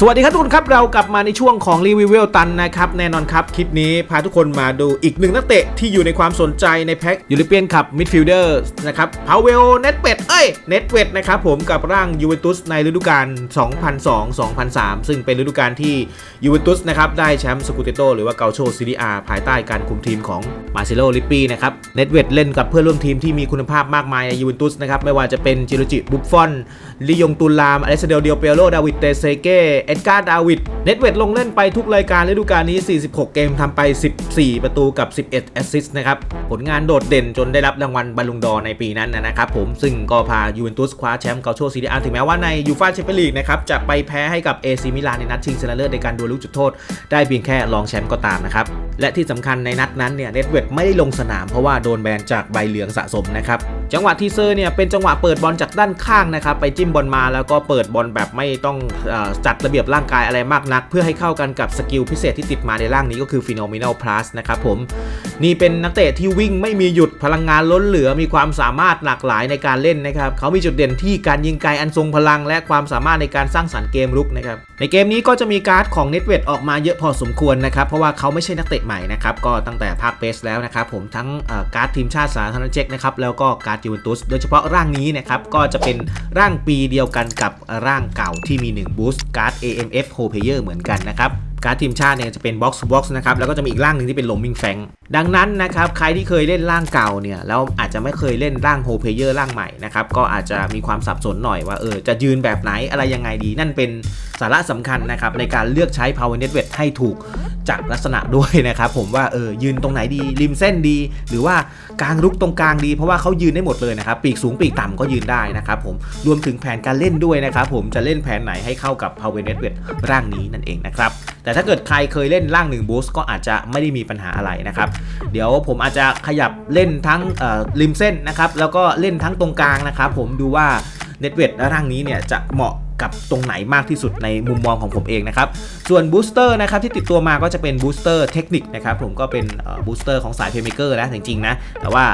สวัสดีครับทุกคนครับ เรากลับมาในช่วงของรีวิวเวลตันนะครับ แน่นอนครับ คลิปนี้พาทุกคนมาดูอีกหนึ่งนักเตะที่อยู่ในความสนใจในแพ็กยูริเปียนคับมิดฟิลเดอร์นะครับพาวเวลเน็ตเวดเอ้ยเน็ตเวดนะครับผมกับร่างยูเวนตุสในฤดูกาล 2002-2003 ซึ่งเป็นฤดูกาลที่ยูเวนตุสนะครับได้แชมป์สกูเตโตหรือว่าเกาโชซีรีอาภายใต้การคุมทีมของมาเซโลลิปปีนะครับเน็ตเวดเล่นกับเพื่อนร่วมทีมที่มีคุณภาพมากมายในยูเวนตุสนะครับไม่ว่าจะเป็นจิโรจิบุฟฟอนลิยงตุลามอเลสเดลเดียเปโรดาวิดเตเซเกเอ็ดการ์ดาวิดเน็ตเวดลงเล่นไปทุกรายการฤดูกาลนี้ 46 เกมทำไป 14 ประตูกับ 11 แอสซิสต์นะครับผลงานโดดเด่นจนได้รับรางวัลบอลลูนดอร์ในปีนั้นนะครับผมซึ่งก็พายูเวนตุสคว้าแชมป์เกาโชซีรีอาถึงแม้ว่าในยูฟาแชมเปี้ยนลีกนะครับจะไปแพ้ให้กับเอซีมิลานในนัดชิงชนะเลิศในการดวลลูกจุดโทษ ได้เพียงแค่รองแชมป์ก็ตามนะครับและที่สำคัญในนัดนั้นเนี่ยเน็ตเวดไม่ได้ลงสนามเพราะว่าโดนแบนจากใบเหลืองสะสมนะครับจังหวะทีเซอร์เนี่ยเป็นจังหวะเปิดบอลจากด้านข้างนะครับไปจิ้มบอลมาแล้วก็เปิดบอลแบบไม่ต้องอจัดระเบียบียบร่างกายอะไรมากนัก เพื่อให้เข้ากันกับสกิลพิเศษที่ติดมาในร่างนี้ก็คือ Phenomenal Plus นะครับผม นี่เป็นนักเตะที่วิ่งไม่มีหยุดพลังงานล้นเหลือมีความสามารถหลากหลายในการเล่นนะครับ เขามีจุดเด่นที่การยิงไกลอันทรงพลัง และความสามารถในการสร้างสรรค์เกมรุกนะครับ ในเกมนี้ก็จะมีการ์ดของเน็ตเวดออกมาเยอะพอสมควรนะครับ เพราะว่าเขาไม่ใช่นักเตะใหม่นะครับ ก็ตั้งแต่ภาคเบสแล้วนะครับผมทั้งการ์ดทีมชาติสาธารณรัฐเช็กนะครับแล้วก็การ์ดยูเวนตุสโดยเฉพาะร่างนี้นะครับก็จะเป็นร่างปีเดียวกันกับร่างเก่าที่มี1บูสต์การ์ด AMF Co-Player เหมือนกันนะครับ การ์ดทีมชาติเนี่ยจะเป็น Box Box นะครับแล้วก็จะมีอีกร่างหนึ่งที่เป็น Roaming Fang ดังนั้นนะครับใครที่เคยเล่นร่างเก่าเนี่ยแล้วอาจจะไม่เคยเล่นร่าง Whole Player ร่างใหม่นะครับก็อาจจะมีความสับสนหน่อยว่าเออจะยืนแบบไหนอะไรยังไงดี นั่นเป็นสาระสำคัญนะครับในการเลือกใช้ Power Network ให้ถูกจากลักษณะด้วยนะครับผมว่าเออยืนตรงไหนดี ริมเส้นดี หรือว่ากลางรุกตรงกลางดี เพราะว่าเขายืนได้หมดเลยนะครับปีกสูงปีกต่ำก็ยืนได้นะครับผมรวมถึงแผนการเล่นด้วยนะครับผมจะเล่นแผนไหนให้เข้ากับ Power Network ร่างนี้นั่นเองนะครับแต่ถ้าเกิดใครเคยเล่นร่าง1 Boost ก็อาจจะไม่ได้มีปัญหาอะไรนะครับเดี๋ยวผมอาจจะขยับเล่นทั้งริมเส้นนะครับแล้วก็เล่นทั้งตรงกลางนะครับผมดูว่าเน็ตเวทร่างนี้เนี่ยจะเหมาะกับตรงไหนมากที่สุดในมุมมองของผมเองนะครับ ส่วนบูสเตอร์นะครับที่ติดตัวมาก็จะเป็นบูสเตอร์เทคนิคนะครับผมก็เป็นบูสเตอร์ของสายเพลย์เมเกอร์นะจริงๆนะ แต่ว่า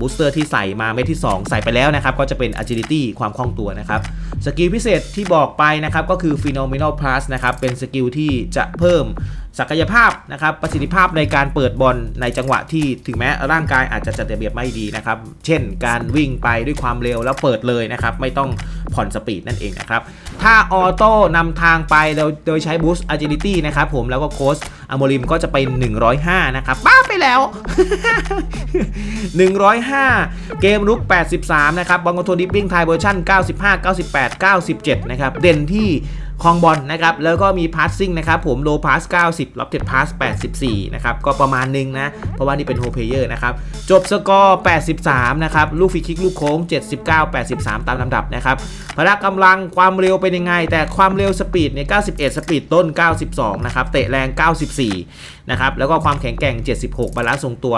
บูสเตอร์ที่ใส่มาเม็ดที่ 2 ใส่ไปแล้วนะครับ ก็จะเป็น agility ความคล่องตัวนะครับ สกิลพิเศษที่บอกไปนะครับก็คือ phenomenal plus นะครับเป็นสกิลที่จะเพิ่ม ศักยภาพนะครับประสิทธิภาพในการเปิดบอลในจังหวะที่ถึงแม้ร่างกายอาจจะจัดระเบียบไม่ดีนะครับ เช่น การวิ่งไปด้วยความเร็วแล้วเปิดเลยนะครับ ไม่ต้องผ่อนสปีดนั่นเองนะครับ ถ้าออโต้นำทางไปโดยโดยใช้ boost agility นะครับผมแล้วก็โค้ชอโมริมก็จะเป็น105 นะครับบ้าไปแล้ว 105 เกมรุก 83 นะครับบอลคอนโทดิปปิ้งไทยเวอร์ชัน95 98 97 นะครับ เด่นที่ คลองบอลนะครับแล้วก็มีพาสซิ่งนะครับผมโลพาส 90รับเท็ดพาส 84 นะครับก็ประมาณนึงนะ เพราะว่านี่เป็นโฮเพเยอร์นะครับ จบสกอร์ 83 นะครับ ลูกฟรีคิกลูกโค้ง 79 83 ตามลำดับนะครับพละกำลังความเร็วเป็นยังไง แต่ความเร็วสปีดเนี่ย91 สปีดต้น 92 นะครับ เตะแรง 94 นะครับ แล้วก็ความแข็งแกร่ง 76 บาลานซ์ทรงตัว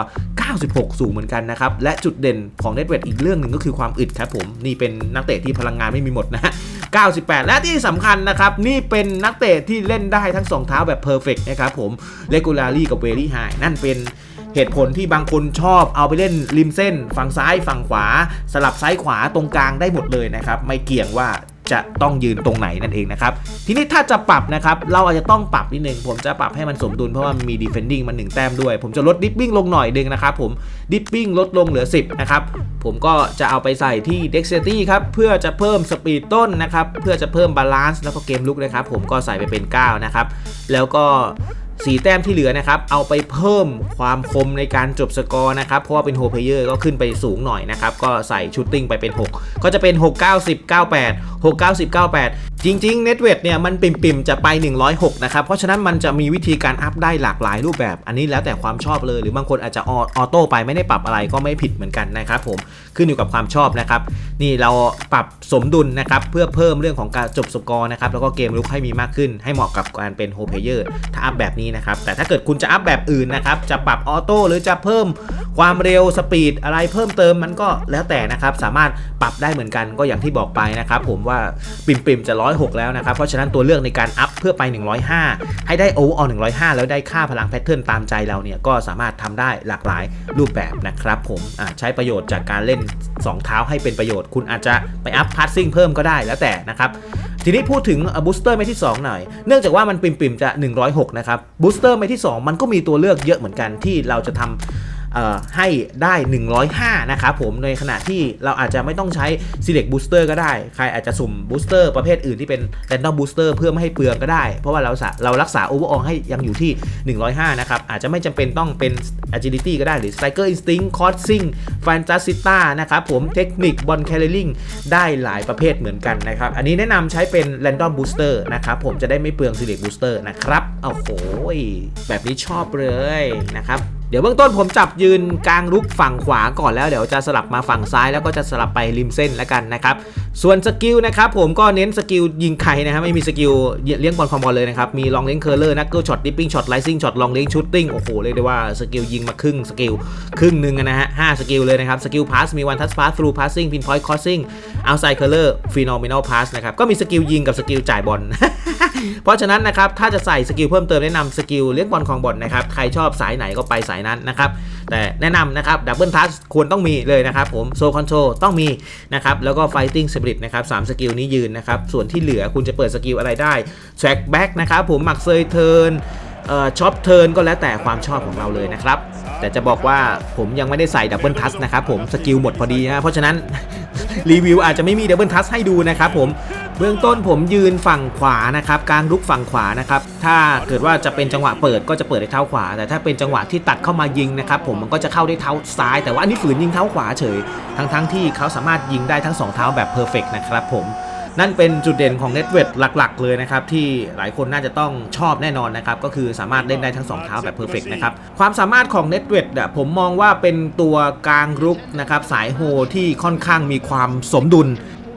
96 สูงเหมือนกันนะครับ และจุดเด่นของเน็ตเวทอีกเรื่องหนึ่งก็คือความอึดครับผม นี่เป็นนักเตะที่พลังงานไม่มีหมดนะ 98 และที่สำคัญนะครับ นี่เป็นนักเตะที่เล่นได้ทั้ง 2 เท้าแบบเพอร์เฟกนะครับผมเลกูลารี่กับเวลี่ไฮนั่นเป็นเหตุผลที่บางคนชอบเอาไปเล่นริมเส้น ฝั่งซ้ายฝั่งขวา สลับซ้ายขวาตรงกลางได้หมดเลยนะครับ ไม่เกี่ยงว่า จะต้องยืนตรงไหนนั่นเองนะครับ ทีนี้ถ้าจะปรับนะครับ เราอาจจะต้องปรับนิดนึง ผมจะปรับให้มันสมดุลเพราะว่ามี defending มันหนึ่งแต้มด้วย ผมจะลด dipping ลงหน่อยนึงนะครับผม dipping ลดลงเหลือ 10 นะครับ ผมก็จะเอาไปใส่ที่ dexterity ครับ เพื่อจะเพิ่มสปีดต้นนะครับ เพื่อจะเพิ่มบาลานซ์แล้วก็เกมลุกนะครับ ผมก็ใส่ไปเป็น 9 นะครับ แล้วก็ 4 แต้มที่เหลือนะครับ เอาไปเพิ่มความคมในการจบสกอร์นะครับ เพราะว่าเป็นโฮเพเยอร์ก็ขึ้นไปสูงหน่อยนะครับ ก็ใส่ชูตติ้งไปเป็น 6 ก็จะเป็น 6 9 0 98 6 9 0 98 จริง ๆ เน็ตเวทเนี่ยมันปิ่มๆจะไป 106 นะครับ เพราะฉะนั้นมันจะมีวิธีการอัพได้หลากหลายรูปแบบ อันนี้แล้วแต่ความชอบเลย หรือบางคนอาจจะออโต้ไปไม่ได้ปรับอะไรก็ไม่ผิดเหมือนกันนะครับผมขึ้นอยู่กับความชอบนะครับ นี่เราปรับสมดุลนะครับเพื่อเพิ่มเรื่องของการจบสกอร์นะครับแล้วก็เกมลุกให้มีมากขึ้นให้เหมาะกับการเป็นโฮเพเยอร์ถ้าอัพแบบนี้นะครับ แต่ถ้าเกิดคุณจะอัพแบบอื่นนะครับ จะปรับออโต้หรือจะเพิ่มความเร็วสปีดอะไรเพิ่มเติมมันก็แล้วแต่นะครับ สามารถปรับได้เหมือนกันก็อย่างที่บอกไปนะครับ ผมว่าปิ่มๆจะ 106 แล้วนะครับ เพราะฉะนั้นตัวเลือกในการอัพเพื่อไป 105 ให้ได้โอเวอร์ออ105 แล้วได้ค่าพลังแพทเทิร์นตามใจเราเนี่ยก็สามารถทำได้หลากหลายรูปแบบนะครับผมใช้ประโยชน์จากการเล่น 2 เท้าให้เป็นประโยชน์ คุณอาจจะไปอัพพาสซิ่งเพิ่มก็ได้แล้วแต่นะครับ ทีนี้พูดถึงบูสเตอร์เม็ดที่ 2 หน่อย เนื่องจากว่ามันปิ่มๆจะ 106 นะครับบูสเตอร์เม็ดที่ 2 มันก็มีตัวเลือกเยอะเหมือนกันที่เราจะทำเอ่อ ให้ได้ 105 นะครับผมในขณะที่เราอาจจะไม่ต้องใช้ select booster ก็ได้ ใครอาจจะสุ่ม booster ประเภทอื่นที่เป็น random booster เพื่อไม่ให้เปลืองก็ได้ เพราะว่าเราเรารักษา overall ให้ยังอยู่ที่ 105 นะครับ อาจจะไม่จำเป็นต้องเป็น agility ก็ได้หรือ striker instinct crossing fantasita นะครับผมเทคนิค ball carrying ได้หลายประเภทเหมือนกันนะครับ อันนี้แนะนำใช้เป็น random booster นะครับผมจะได้ไม่เปลือง select booster นะครับโอ้โหแบบนี้ชอบเลยนะครับ เดี๋ยวเบื้องต้นผมจับยืนกลางลุกฝั่งขวาก่อนแล้วเดี๋ยวจะสลับมาฝั่งซ้ายแล้วก็จะสลับไปริมเส้นแล้วกันนะครับ ส่วนสกิลนะครับผมก็เน้นสกิลยิงไข่นะครับไม่มีสกิลเลี้ยงบอลคอมบอลเลยนะครับ มีลองเลี้ยงเคอร์เลอร์นักเกิลช็อตดิปปิ้งช็อตไลซิ่งช็อตลองเลี้ยงชูตติ้งโอ้โหเลยกได้ว่าสกิลยิงมาครึ่งสกิลครึ่งหนึ่งนะฮะห้าสกิลเลยนะครับสกิลพาสมีวันทัชพาสทรูพาสซิ่งพินพอยต์คอสซิ่งเอาไซเคอร์เลอร์ฟีนอมินอลพาสนะครับก็มีสกิลยิงกับสกิลจ่ายบอลเพราะฉะนั้นนะครับถ้าจะใส่สกิลเพิ่มเติมแนะนำสกิลเลี้ยงบอลของบอลนะครับใครชอบสายไหนก็ไปสายนั้นนะครับ แต่แนะนำนะครับดับเบิลทัชควรต้องมีเลยนะครับผมโซคอนโทรต้องมีนะครับแล้วก็ไฟติ้งสปิริตนะครับสามสกิลนี้ยืนนะครับ ส่วนที่เหลือคุณจะเปิดสกิลอะไรได้แทร็กแบ็กนะครับผมหมักเซยเทิร์นช็อปเทิร์นก็แล้วแต่ความชอบของเราเลยนะครับ แต่จะบอกว่าผมยังไม่ได้ใส่ดับเบิลทัชนะครับผมสกิลหมดพอดีนะเพราะฉะนั้นรีวิวอาจจะไม่มีดับเบิลทัชให้ดูนะครับผม เบื้องต้นผมยืนฝั่งขวานะครับกลางลุกฝั่งขวานะครับถ้าเกิดว่าจะเป็นจังหวะเปิดก็จะเปิดด้วยเท้าขวา แต่ถ้าเป็นจังหวะที่ตัดเข้ามายิงนะครับผมมันก็จะเข้าด้วยเท้าซ้าย แต่ว่าอันนี้ฝืนยิงเท้าขวาเฉย ทั้งทั้งๆที่เขาสามารถยิงได้ทั้งสองเท้าแบบเพอร์เฟกนะครับผมนั่นเป็นจุดเด่นของเน็ตเวทหลัก ๆ เลยนะครับ ที่หลายคนน่าจะต้องชอบแน่นอนนะครับ ก็คือสามารถเล่นได้ทั้ง 2 เท้าแบบเพอร์เฟกนะครับ ความสามารถของเน็ตเวทอะผมมองว่าเป็นตัวกลางรุกนะครับ สายโฮที่ค่อนข้างมีความสมดุล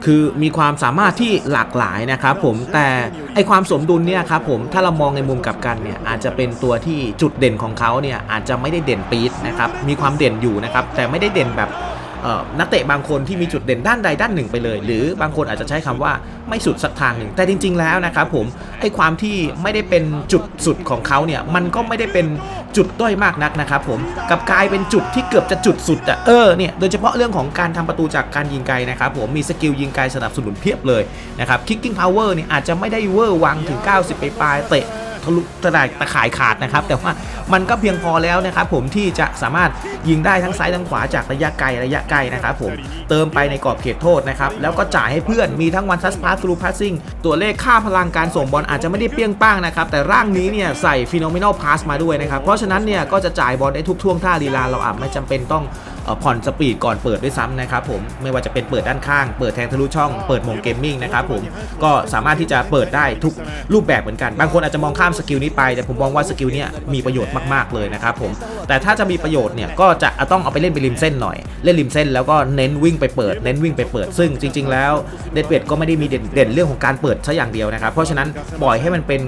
คือมีความสามารถที่หลากหลายนะครับผมแต่ไอความสมดุลเนี่ยครับผมถ้าเรามองในมุมกลับกันเนี่ยอาจจะเป็นตัวที่จุดเด่นของเขาเนี่ยอาจจะไม่ได้เด่นปี๊ดนะครับมีความเด่นอยู่นะครับแต่ไม่ได้เด่นแบบ นักเตะบางคนที่มีจุดเด่นด้านใดด้านหนึ่งไปเลย หรือบางคนอาจจะใช้คำว่าไม่สุดสักทางหนึ่ง แต่จริง ๆ แล้วนะครับผมไอ้ความที่ไม่ได้เป็นจุดสุดของเขาเนี่ยมันก็ไม่ได้เป็นจุดด้อยมากนักนะครับผมกลับกลายเป็นจุดที่เกือบจะจุดสุดอะเออเนี่ยโดยเฉพาะเรื่องของการทำประตูจากการยิงไกลนะครับผมมีสกิลยิงไกลสนับสนุนเพียบเลยนะครับ kicking power เนี่ยอาจจะไม่ได้เวอร์วังถึง 90 ไปปลายเตะ ทะลุตะไดตะข่ายขาดนะครับ แต่ว่ามันก็เพียงพอแล้วนะครับผมที่จะสามารถยิงได้ทั้งซ้ายทั้งขวาจากระยะไกลระยะไกลนะครับผมเติมไปในกรอบเขตโทษนะครับ แล้วก็จ่ายให้เพื่อนมีทั้งวันทัสพาสทรูพาสซิ่งตัวเลขค่าพลังการส่งบอลอาจจะไม่ได้เปรี้ยงป้างนะครับ แต่ร่างนี้เนี่ยใส่ฟิโนเมน a ลพาสมาด้วยนะครับ เพราะฉะนั้นเนี่ยก็จะจ่ายบอลได้ทุกท่วงท่าลีลาเราอาจไม่จำเป็นต้องผ่อนสปีดก่อนเปิดด้วยซ้ำนะครับผมไม่ว่าจะเป็นเปิดด้านข้าง เปิดแทงทะลุช่อง เปิดมงเกมมิ่งนะครับผมก็สามารถที่จะเปิดได้ทุกรูปแบบเหมือนกัน บางคนอาจจะมองข้ามสกิลนี้ไป แต่ผมมองว่าสกิลนี้มีประโยชน์มากๆเลยนะครับผมแต่ถ้าจะมีประโยชน์เนี่ยก็จะต้องเอาไปเล่นไปริมเส้นหน่อย เล่นริมเส้นแล้วก็เน้นวิ่งไปเปิด เน้นวิ่งไปเปิด ซึ่งจริง ๆ แล้วเดดเวดก็ไม่ได้มีเด่นเด่นเรื่องของการเปิดซะอย่างเดียวนะครับเพราะฉะนั้นปล่อยให้มันเป็น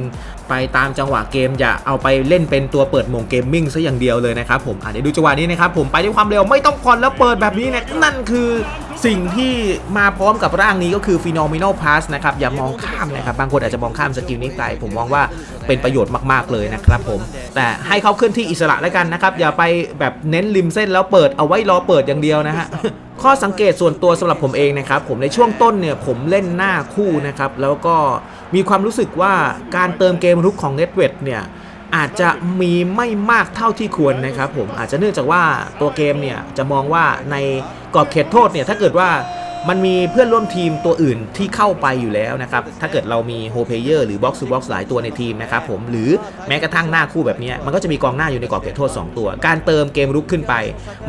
ไปตามจังหวะเกมอย่าเอาไปเล่นเป็นตัวเปิดโมงเกมมิ่งซะอย่างเดียวเลยนะครับผมอะเดี๋ยวดูจังหวะนี้นะครับผมไปด้วยความเร็วไม่ต้องผ่อนแล้วเปิดแบบนี้เนี่ยนั่นคือ สิ่งที่มาพร้อมกับร่างนี้ก็คือ phenomenal pass นะครับ อย่ามองข้ามนะครับ บางคนอาจจะมองข้ามสกิลนี้ไปผมมองว่าเป็นประโยชน์มากๆเลยนะครับผม แต่ให้เขาเคลื่อนที่อิสระแล้วกันนะครับ อย่าไปแบบเน้นริมเส้นแล้วเปิดเอาไว้รอเปิดอย่างเดียวนะฮะข้อสังเกตส่วนตัวสำหรับผมเองนะครับ ผมในช่วงต้นเนี่ยผมเล่นหน้าคู่นะครับ แล้วก็มีความรู้สึกว่าการเติมเกมรุกของ n e t w e t เนี่ย อาจจะมีไม่มากเท่าที่ควรนะครับผมอาจจะเนื่องจากว่าตัวเกมเนี่ยจะมองว่าในกรอบเขตโทษเนี่ยถ้าเกิดว่ามันมีเพื่อนร่วมทีมตัวอื่นที่เข้าไปอยู่แล้วนะครับ ถ้าเกิดเรามีโฮเพเยอร์หรือบ็อกซ์ o บ็อกซ์หลายตัวในทีมนะครับผม หรือแม้กระทั่งหน้าคู่แบบนี้มันก็จะมีกองหน้าอยู่ในกรอบเขตโทษ 2 ตัว การเติมเกมรุกขึ้นไป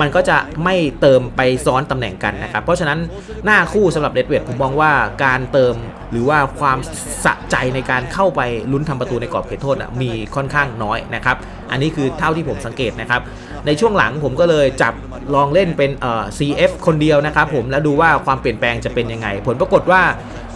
มันก็จะไม่เติมไปซ้อนตำแหน่งกันนะครับ เพราะฉะนั้นหน้าคู่สำหรับเดดเวดผมมองว่าการเติม หรือว่าความสะใจในการเข้าไปลุ้นทำประตูในกรอบเขตโทษอะมีค่อนข้างน้อยนะครับ อันนี้คือเท่าที่ผมสังเกตนะครับ ในช่วงหลังผมก็เลยจับลองเล่นเป็นเอ่อ CF คนเดียวนะครับผมแล้วดูว่าความเปลี่ยนแปลงจะเป็นยังไง ผลปรากฏว่า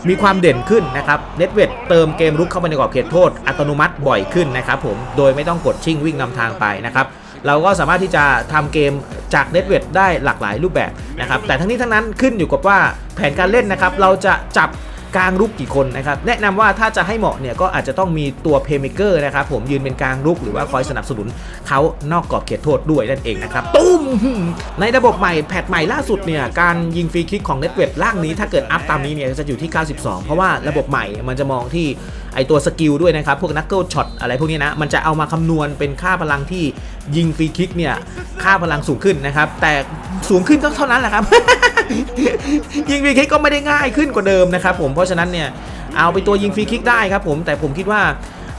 มีความเด่นขึ้นนะครับเน็ตเวดเติมเกมรุกเข้าไปในกรอบเขตโทษ อัตโนมัติบ่อยขึ้นนะครับผมโดยไม่ต้องกดชิ่งวิ่งนำทางไปนะครับเราก็สามารถที่จะทำเกมจากเน็ตเวดได้หลากหลายรูปแบบนะครับแต่ทั้งนี้ทั้งนั้นขึ้นอยู่กับว่าแผนการเล่นนะครับเราจะจับ กลางรุกกี่คนนะครับแนะนำว่าถ้าจะให้เหมาะเนี่ยก็อาจจะต้องมีตัวเพย์เมเกอร์นะครับผมยืนเป็นกลางรุกหรือว่าคอยสนับสนุนเขานอกกรอบเขตโทษด้วยนั่นเองนะครับตุ้มในระบบใหม่แพทใหม่ล่าสุดเนี่ยการยิงฟรีคิกของเน็ตเวทล่างนี้ถ้าเกิดอัพตามนี้เนี่ยจะอยู่ที่ 92 เพราะว่าระบบใหม่มันจะมองที่ ไอตัวสกิลด้วยนะครับ พวกนักเกิลช็อตอะไรพวกนี้นะ มันจะเอามาคำนวณเป็นค่าพลังที่ยิงฟรีคิกเนี่ย ค่าพลังสูงขึ้นนะครับ แต่สูงขึ้นก็เท่านั้นแหละครับ ยิงฟรีคิกก็ไม่ได้ง่ายขึ้นกว่าเดิมนะครับผม เพราะฉะนั้นเนี่ย เอาไปตัวยิงฟรีคิกได้ครับผม แต่ผมคิดว่า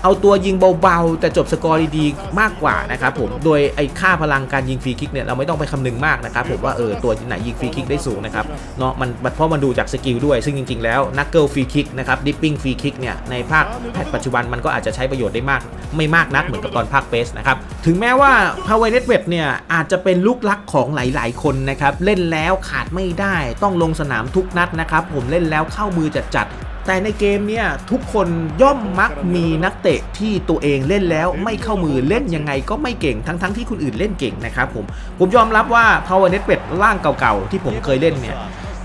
เอาตัวยิงเบาๆ แต่จบสกอร์ดีๆมากกว่านะครับผมโดยไอ้ค่าพลังการยิงฟรีคิกเนี่ยเราไม่ต้องไปคำนึงมากนะครับผมว่าเออตัวไหนยิงฟรีคิกได้สูงนะครับเนาะมันเพราะมันดูจากสกิลด้วย ซึ่งจริงๆแล้วนักเกิลฟรีคิกนะครับดิปปิ้งฟรีคิกเนี่ยในภาคแพทปัจจุบันมันก็อาจจะใช้ประโยชน์ได้มาก ไม่มากนักเหมือนกับตอนภาคเบสนะครับถึงแม้ว่า Power Net w e t เนี่ยอาจจะเป็นลูกลักของหลายๆ คนนะครับเล่นแล้วขาดไม่ได้ต้องลงสนามทุกนัดนะครับผมเล่นแล้วเข้ามือจัดๆ แต่ในเกมเนี่ยทุกคนย่อมมักมีนักเตะที่ตัวเองเล่นแล้วไม่เข้ามือเล่นยังไงก็ไม่เก่งทั้งๆที่คนอื่นเล่นเก่งนะครับผมผมยอมรับว่า Power Net เป็ดร่างเก่าๆที่ผมเคยเล่นเนี่ย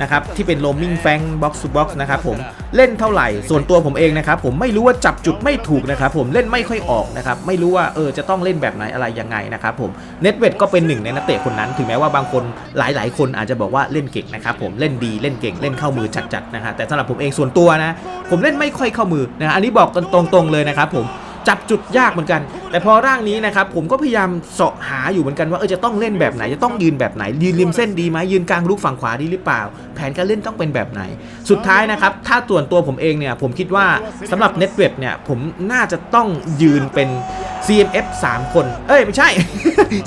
นะครับที่เป็น roaming f a n box to box นะครับผมเล่นเท่าไหร่ส่วนตัวผมเองนะครับผมไม่รู้ว่าจับจุดไม่ถูกนะครับผมเล่นไม่ค่อยออกนะครับไม่รู้ว่าเออจะต้องเล่นแบบไหนอะไรยังไงนะครับผมเน็ตเวดก็เป็นหนึ่งในนักเตะคนนั้น ถึงแม้ว่าบางคนหลาย ๆ คนอาจจะบอกว่าเล่นเก่งนะครับผมเล่นดีเล่นเก่งเล่นเข้ามือจัดๆนะฮะแต่สำหรับผมเองส่วนตัวนะ ผมเล่นไม่ค่อยเข้ามือนะฮะอันนี้บอกกันตรงๆเลยนะครับผม จับจุดยากเหมือนกัน แต่พอร่างนี้นะครับผมก็พยายามเสาะหาอยู่เหมือนกันว่าเออจะต้องเล่นแบบไหนจะต้องยืนแบบไหน ยืนริมเส้นดีไหมยืนกลางลูกฝั่งขวาดีหรือเปล่า แผนการเล่นต้องเป็นแบบไหน สุดท้ายนะครับถ้าส่วนตัวผมเองเนี่ยผมคิดว่าสำหรับเน็ตเวทเนี่ยผมน่าจะต้องยืนเป็น CMF 3 คน เอ้ยไม่ใช่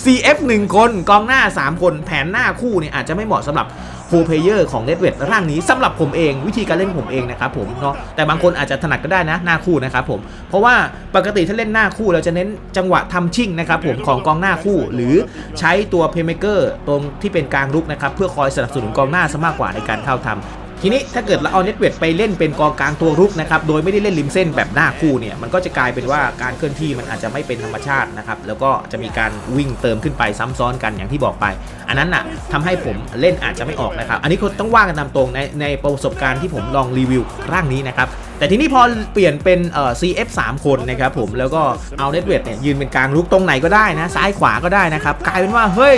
CF 1 คน กองหน้า 3 คน แผนหน้าคู่เนี่ยอาจจะไม่เหมาะสำหรับ โ r เพเยอร์ของเลดเวดร่างนี้สำหรับผมเองวิธีการเล่นผมเองนะครับผมเนาะแต่บางคนอาจจะถนัดก็ได้นะหน้าคู่นะครับผมเพราะว่าปกติถ้าเล่นหน้าคู่เราจะเน้นจังหวะทำชิ่งนะครับผมของกองหน้าคู่ หรือใช้ตัวเพย์เมเกอร์ตรงที่เป็นกลางรุกนะครับเพื่อคอยสนับสนุนกองหน้าซะมากกว่าในการเข้าทำ ทีนี้ถ้าเกิดเราเอาเน็ตเวทไปเล่นเป็นกองกลางตัวรุกนะครับโดยไม่ได้เล่นริมเส้นแบบหน้าคู่เนี่ยมันก็จะกลายเป็นว่าการเคลื่อนที่มันอาจจะไม่เป็นธรรมชาตินะครับแล้วก็จะมีการวิ่งเติมขึ้นไปซ้ำซ้อนกันอย่างที่บอกไป อันนั้นน่ะทำให้ผมเล่นอาจจะไม่ออกนะครับอันนี้ก็ต้องว่ากันตามตรงในในประสบการณ์ที่ผมลองรีวิวร่างนี้นะครับแต่ทีนี้พอเปลี่ยนเป็นเอ่อ CF 3 คนนะครับผมแล้วก็เอาเน็ตเวทเนี่ยยืนเป็นกลางรุกตรงไหนก็ได้นะซ้ายขวาก็ได้นะครับกลายเป็นว่าเฮ้ย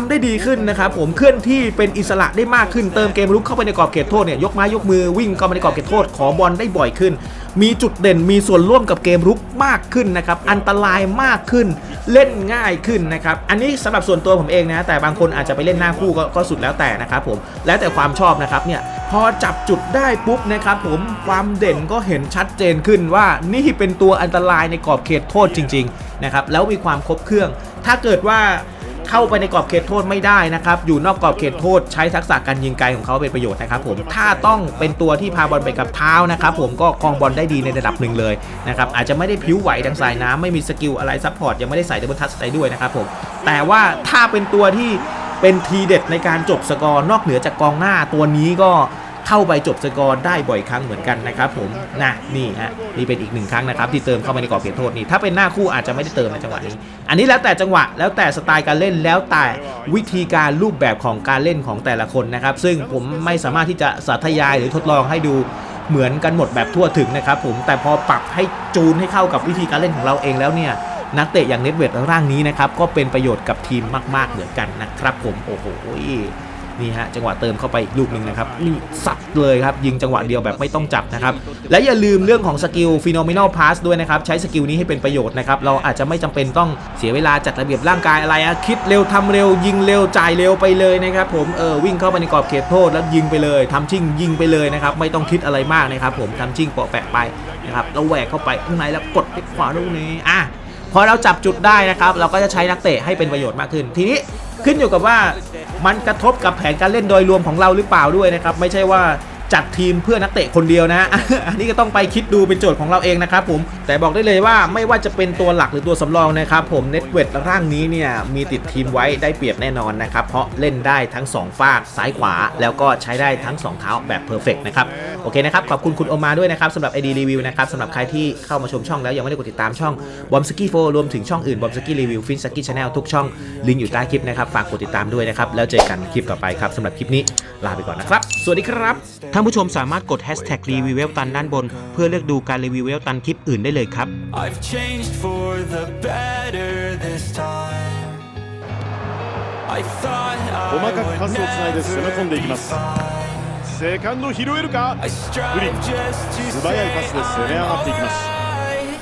ทำได้ดีขึ้นนะครับผมเคลื่อนที่เป็นอิสระได้มากขึ้นเติมเกมลุกเข้าไปในกรอบเขตโทษเนี่ยยกไม้ยกมือวิ่งเข้ามาในกรอบเขตโทษขอบอลได้บ่อยขึ้น มีจุดเด่นมีส่วนร่วมกับเกมรุกมากขึ้นนะครับอันตรายมากขึ้นเล่นง่ายขึ้นนะครับอันนี้สำหรับส่วนตัวผมเองนะแต่บางคนอาจจะไปเล่นหน้าคู่ก็ก็สุดแล้วแต่นะครับผมแล้วแต่ความชอบนะครับเนี่ยพอจับจุดได้ปุ๊บนะครับผมความเด่นก็เห็นชัดเจนขึ้นว่านี่เป็นตัวอันตรายในกรอบเขตโทษจริงๆนะครับแล้วมีความครบเครื่อง ถ้าเกิดว่า เข้าไปในกรอบเขตโทษไม่ได้นะครับ อยู่นอกกรอบเขตโทษใช้ทักษะการยิงไกลของเขาเป็นประโยชน์นะครับผมถ้าต้องเป็นตัวที่พาบอลไปกับเท้านะครับผมก็ครองบอลได้ดีในระดับหนึ่งเลยนะครับอาจจะไม่ได้ผิวไหวดังสายน้ำไม่มีสกิลอะไรซัพพอร์ตยังไม่ได้ใส่ดับเบิลทัชอะไรด้วยนะครับผมแต่ว่าถ้าเป็นตัวที่เป็นทีเด็ดในการจบสกอร์นอกเหนือจากกองหน้าตัวนี้ก็ เข้าไปจบสกอร์ได้บ่อยครั้งเหมือนกันนะครับผมนะนี่ฮะนี่เป็นอีกหนึ่งครั้งนะครับที่เติมเข้ามาในกรอบเขตโทษนี่ถ้าเป็นหน้าคู่อาจจะไม่ได้เติมในจังหวะนี้ อันนี้แล้วแต่จังหวะแล้วแต่สไตล์การเล่นแล้วแต่วิธีการรูปแบบของการเล่นของแต่ละคนนะครับ ซึ่งผมไม่สามารถที่จะสาธยายหรือทดลองให้ดูเหมือนกันหมดแบบทั่วถึงนะครับผมแต่พอปรับให้จูนให้เข้ากับวิธีการเล่นของเราเองแล้วเนี่ยนักเตะอย่างเน็ตเวทร่างนี้นะครับก็เป็นประโยชน์กับทีมมาก ๆเหมือนกันนะครับผมโอ้โห นี่ฮะจังหวะเติมเข้าไปอีกลูกหนึ่งนะครับนี่สับเลยครับยิงจังหวะเดียวแบบไม่ต้องจับนะครับและอย่าลืมเรื่องของสกิล phenomenal pass ด้วยนะครับใช้สกิลนี้ให้เป็นประโยชน์นะครับเราอาจจะไม่จำเป็นต้องเสียเวลาจัดระเบียบร่างกายอะไรอะคิดเร็วทำเร็ว ยิงเร็วจ่ายเร็วไปเลยนะครับผมเออวิ่งเข้าไปในกรอบเขตโทษแล้วยิงไปเลยทำชิ่งยิงไปเลยนะครับไม่ต้องคิดอะไรมากนะครับผมทำชิ่งเปาะแปะไปนะครับแล้วแหวกเข้าไปข้างในแล้วกดไปขวาลูกนี้อะ พอเราจับจุดได้นะครับ เราก็จะใช้นักเตะให้เป็นประโยชน์มากขึ้น ทีนี้ขึ้นอยู่กับว่ามันกระทบกับแผนการเล่นโดยรวมของเราหรือเปล่าด้วยนะครับ ไม่ใช่ว่า จัดทีมเพื่อนักเตะคนเดียวนะ อันนี้ก็ต้องไปคิดดูเป็นโจทย์ของเราเองนะครับผม แต่บอกได้เลยว่าไม่ว่าจะเป็นตัวหลักหรือตัวสำรองนะครับผมเน็ตเวทร่างนี้เนี่ยมีติดทีมไว้ได้เปรียบแน่นอนนะครับ เพราะเล่นได้ทั้งสองฝากซ้ายขวา แล้วก็ใช้ได้ทั้งสองเท้าแบบเพอร์เฟกนะครับ โอเคนะครับ ขอบคุณคุณโอมาด้วยนะครับสำหรับ ID Review นะครับสำหรับใครที่เข้ามาชมช่องแล้วยังไม่ได้กดติดตามช่องบอมสกี้โฟรวมถึงช่องอื่นบอมสกี้รีวิวฟินสกี้ชาแนลทุกช่องลิงก์อยู่ใต้คลิปนะครับฝากกดติดตามด้วยนะครับแล้วเจอกันคลิปต่อไปครับสำหรับคลิปนี้ลาไปก่อนนะครับ สวัสดีครับท่านผู้ชมสามารถกด hashtag รีวิวเวลตันด้านบน เพื่อเลือกดูการรีวิวเวลตันคลิปอื่นได้เลยครับ I've changed for the better this time. I thought I 細かく would パスをつないで攻め込んでいき never ま be す fine. セカンド拾えるか I strive グリ just to 素早いパスで攻め上がっていきます stay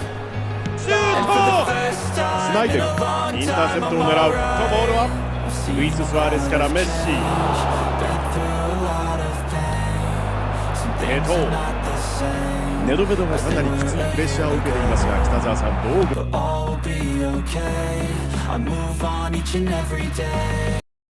シュー For the ト first つ time ないで in る a long インターセ time, プ I'm トを狙うとボ on ール my は own. ルイス・スアレスからメッシ not the same. ネドベドがかなりきついプレッシャーを受けていますが北澤さんどう But